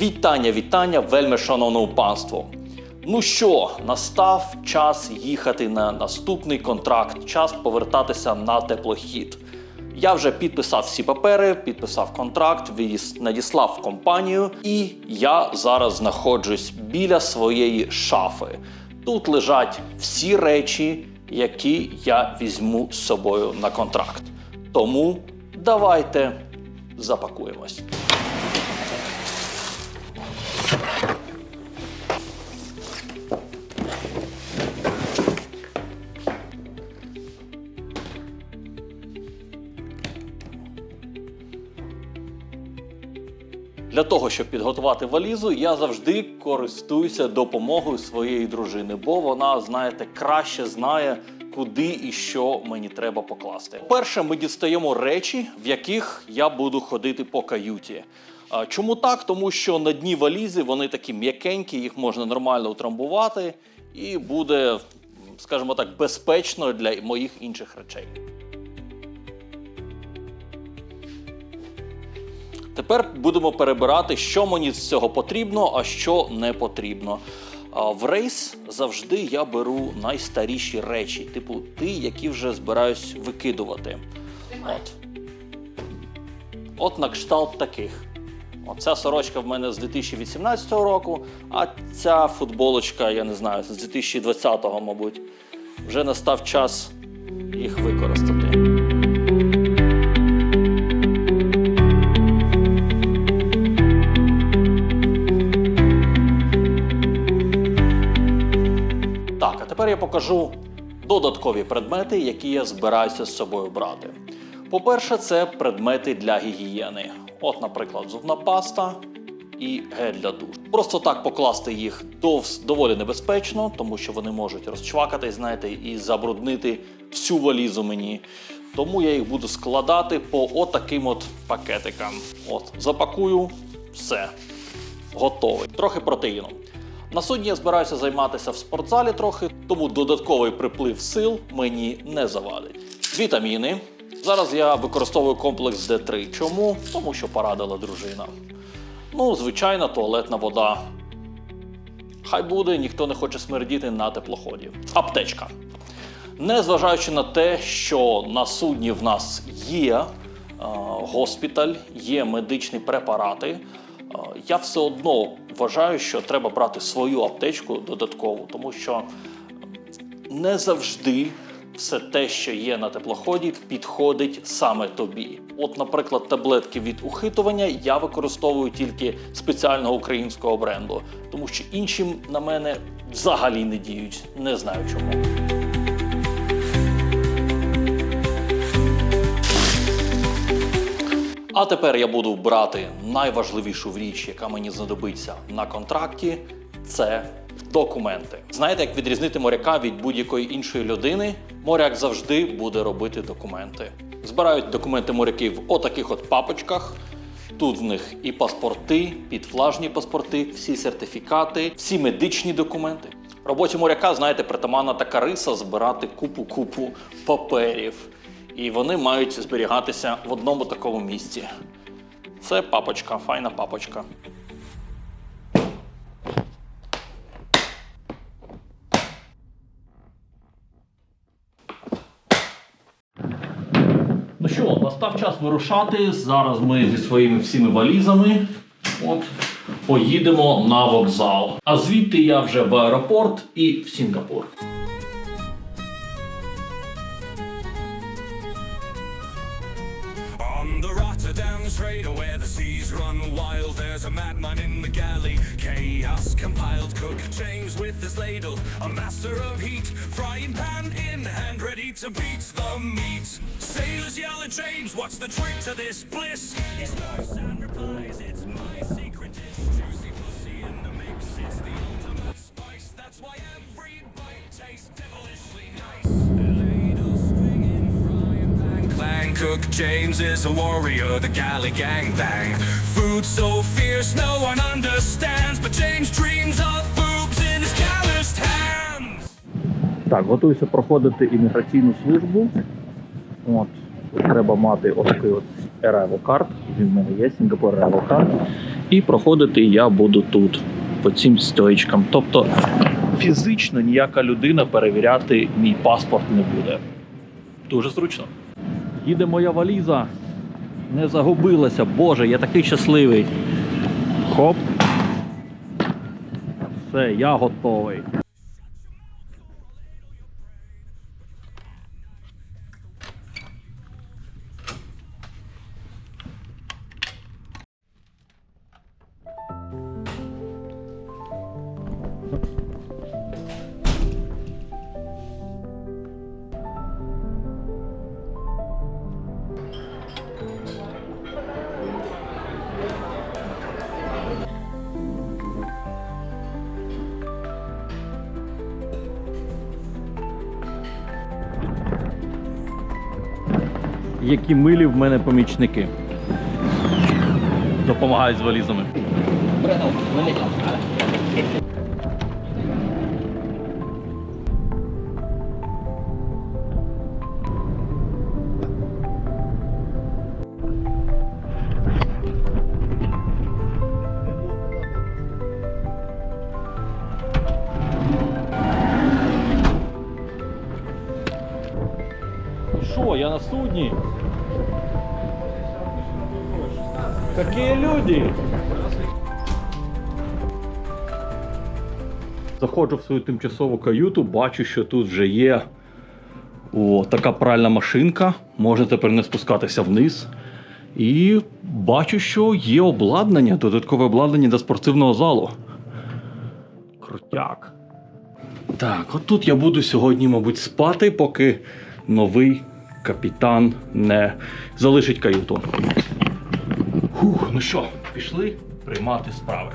Вітання, вітання, вельми шановному панству. Ну що, настав час їхати на наступний контракт, час повертатися на теплохід. Я вже підписав всі папери, підписав контракт, надіслав компанію, і я зараз знаходжусь біля своєї шафи. Тут лежать всі речі, які я візьму з собою на контракт. Тому давайте запакуємось. Для того, щоб підготувати валізу, я завжди користуюся допомогою своєї дружини, бо вона, знаєте, краще знає, куди і що мені треба покласти. Перше, ми дістаємо речі, в яких я буду ходити по каюті. Чому так? Тому що на дні валізи вони такі м'якенькі, їх можна нормально утрамбувати, і буде, скажімо так, безпечно для моїх інших речей. Тепер будемо перебирати, що мені з цього потрібно, а що не потрібно. В рейс завжди я беру найстаріші речі, типу ті, які вже збираюсь викидувати. От. От на кшталт таких. Оця сорочка в мене з 2018 року, а ця футболочка, я не знаю, з 2020-го, мабуть. Вже настав час їх використати. Покажу додаткові предмети, які я збираюся з собою брати. По-перше, це предмети для гігієни. От, наприклад, зубна паста і гель для душу. Просто так покласти їх довс- доволі небезпечно, тому що вони можуть розчвакати, знаєте, і забруднити всю валізу мені. Тому я їх буду складати по отаким от пакетикам. От, запакую, все готовий. Трохи протеїну. На судні я збираюся займатися в спортзалі трохи, тому додатковий приплив сил мені не завадить. Вітаміни. Зараз я використовую комплекс D3. Чому? Тому що порадила дружина. Ну, звичайна туалетна вода. Хай буде, ніхто не хоче смердіти на теплоході. Аптечка. Незважаючи на те, що на судні в нас є е, госпіталь, є медичні препарати, я все одно вважаю, що треба брати свою аптечку додаткову, тому що не завжди все те, що є на теплоході, підходить саме тобі. От, наприклад, таблетки від ухитування я використовую тільки спеціального українського бренду, тому що інші на мене взагалі не діють. Не знаю чому. А тепер я буду брати найважливішу річ, яка мені знадобиться на контракті. Це документи. Знаєте, як відрізнити моряка від будь-якої іншої людини? Моряк завжди буде робити документи. Збирають документи моряки в отаких от папочках. Тут в них і паспорти, підфлажні паспорти, всі сертифікати, всі медичні документи. Роботі моряка, знаєте, притаманна така риса збирати купу-купу паперів. І вони мають зберігатися в одному такому місці. Це папочка, файна папочка. Ну що, настав час вирушати. Зараз ми зі своїми всіми валізами от, поїдемо на вокзал. А звідти я вже в аеропорт і в Сінгапур. The Rotterdam Strait, where the seas run wild, there's a madman in the galley. Chaos compiled, cook James with his ladle, a master of heat, frying pan in hand, ready to beat the meat. Sailors yell at James, what's the trick to this bliss? He snorts and replies, it's my secret dish. Juicy pussy in the mix, it's the ultimate spice. That's why every Cook James is a warrior, the galley gang bang. Food so fierce no one understands, but James dreams of boobs in his calloused hands. Так, готуюся проходити імміграційну службу. От, треба мати отакий от Arrival Card. Він в мене є, Singapore Arrival Card. І проходити я буду тут, по цим стоїчкам. Тобто фізично ніяка людина перевіряти мій паспорт не буде. Дуже зручно. Їде моя валіза. Не загубилася. Боже, я такий щасливий. Хоп. Все, я готовий. Які милі в мене помічники. Допомагають з валізами. Що, я на судні? Какие люди? Заходжу в свою тимчасову каюту, бачу, що тут вже є о, така пральна машинка. Можна тепер не спускатися вниз. І бачу, що є обладнання, додаткове обладнання до спортивного залу. Крутяк. Так, от тут я буду сьогодні, мабуть, спати, поки новий капітан не залишить каюту. Фух, ну що, пішли приймати справи.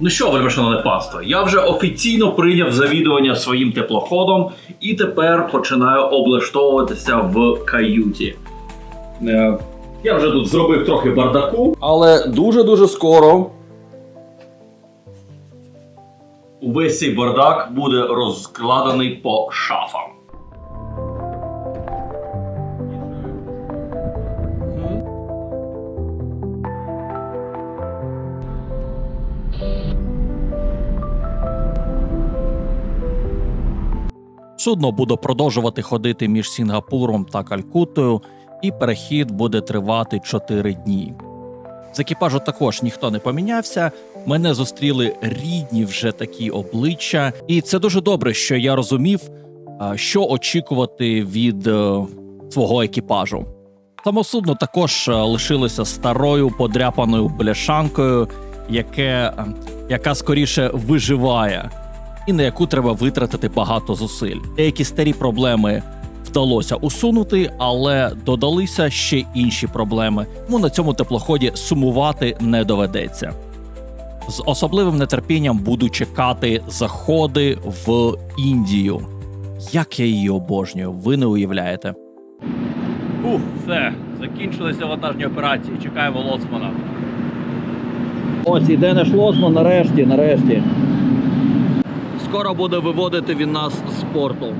Ну що, вельмишановне панство, я вже офіційно прийняв завідування своїм теплоходом і тепер починаю облаштовуватися в каюті. Е, Я вже тут зробив трохи бардаку, але дуже-дуже скоро увесь цей бардак буде розкладений по шафам. Судно буде продовжувати ходити між Сінгапуром та Калькуттою, і перехід буде тривати 4 дні. З екіпажу також ніхто не помінявся. Мене зустріли рідні вже такі обличчя, і це дуже добре, що я розумів, що очікувати від е, свого екіпажу. Само судно також е, лишилося старою подряпаною бляшанкою, яке, е, яка скоріше виживає і на яку треба витратити багато зусиль. Деякі старі проблеми вдалося усунути, але додалися ще інші проблеми. Тому на цьому теплоході сумувати не доведеться. З особливим нетерпінням буду чекати заходи в Індію. Як я її обожнюю, ви не уявляєте. Ух, все, закінчилися вантажні операції. Чекаємо лоцмана. Ось іде наш лоцман нарешті, нарешті. Скоро буде виводити він нас з порту.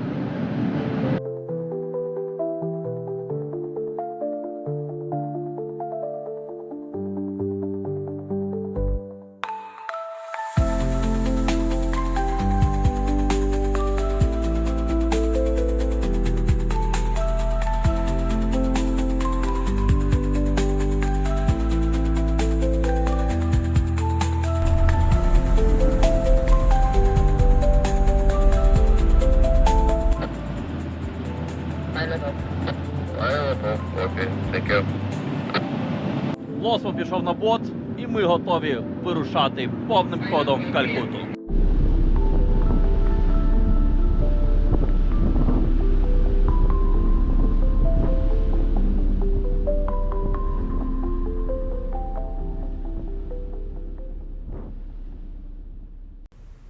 Ми готові вирушати повним ходом в Калькуту.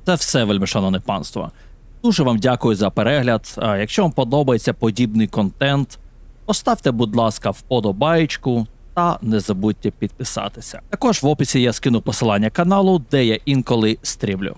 Це все, вельмишановне панство. Дуже вам дякую за перегляд. Якщо вам подобається подібний контент, поставте, будь ласка, вподобаєчку та не забудьте підписатися. Також в описі я скину посилання каналу, де я інколи стрімлю.